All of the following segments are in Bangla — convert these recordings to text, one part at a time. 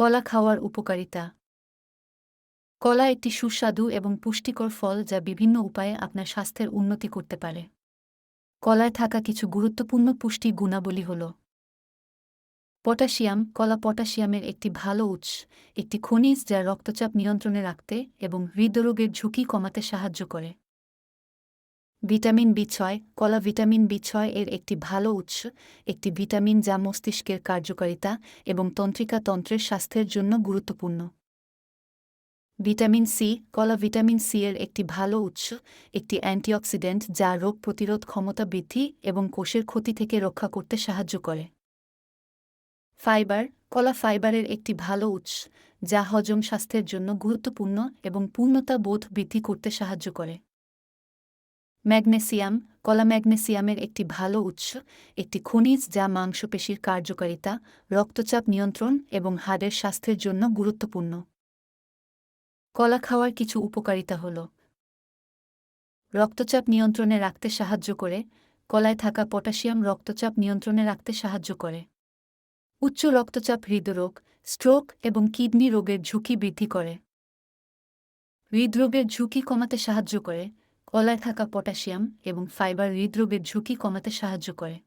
কলা খাওয়ার উপকারিতা। কলা একটি সুস্বাদু এবং পুষ্টিকর ফল যা বিভিন্ন উপায়ে আপনার স্বাস্থ্যের উন্নতি করতে পারে। কলায় থাকা কিছু গুরুত্বপূর্ণ পুষ্টি গুণাবলী হল পটাশিয়াম। কলা পটাশিয়ামের একটি ভালো উৎস, একটি খনিজ যা রক্তচাপ নিয়ন্ত্রণে রাখতে এবং হৃদরোগের ঝুঁকি কমাতে সাহায্য করে। ভিটামিন বি ছয়, কলা ভিটামিন বি ছয় এর একটি ভালো উৎস, একটি ভিটামিন যা মস্তিষ্কের কার্যকারিতা এবং তন্ত্রিকা তন্ত্রের স্বাস্থ্যের জন্য গুরুত্বপূর্ণ। ভিটামিন সি, কলা ভিটামিন সি এর একটি ভালো উৎস, একটি অ্যান্টিঅক্সিডেন্ট যা রোগ প্রতিরোধ ক্ষমতা বৃদ্ধি এবং কোষের ক্ষতি থেকে রক্ষা করতে সাহায্য করে। ফাইবার, কলা ফাইবারের একটি ভালো উৎস, যা হজম স্বাস্থ্যের জন্য গুরুত্বপূর্ণ এবং পূর্ণতা বোধ বৃদ্ধি করতে সাহায্য করে। ম্যাগনেসিয়াম, কলা ম্যাগনেসিয়ামের একটি ভালো উৎস, একটি খনিজ যা মাংসপেশির কার্যকারিতা, রক্তচাপ নিয়ন্ত্রণ এবং হাড়ের স্বাস্থ্যের জন্য গুরুত্বপূর্ণ। কলা খাওয়ার কিছু উপকারিতা হল। রক্তচাপ নিয়ন্ত্রণে রাখতে সাহায্য করে, কলায় থাকা পটাশিয়াম রক্তচাপ নিয়ন্ত্রণে রাখতে সাহায্য করে। উচ্চ রক্তচাপ হৃদরোগ, স্ট্রোক এবং কিডনি রোগের ঝুঁকি বৃদ্ধি করে। হৃদরোগের ঝুঁকি কমাতে সাহায্য করে কলায় থাকা পটাশিয়াম এবং ফাইবার হৃদরোগের ঝুঁকি কমাতে সাহায্য করে।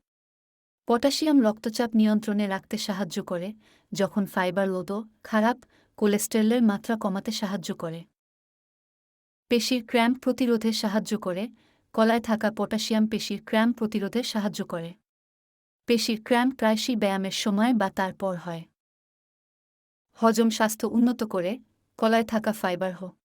পটাশিয়াম রক্তচাপ নিয়ন্ত্রণে রাখতে সাহায্য করে, যখন ফাইবার লোদ, খারাপ কোলেস্টেরলের মাত্রা কমাতে সাহায্য করে। পেশির ক্র্যাম্প প্রতিরোধে সাহায্য করে, কলায় থাকা পটাশিয়াম পেশির ক্র্যাম্প প্রতিরোধে সাহায্য করে। পেশির ক্র্যাম্প প্রায়শই ব্যায়ামের সময় বা তারপর হয়। হজম স্বাস্থ্য উন্নত করে, কলায় থাকা ফাইবার হোক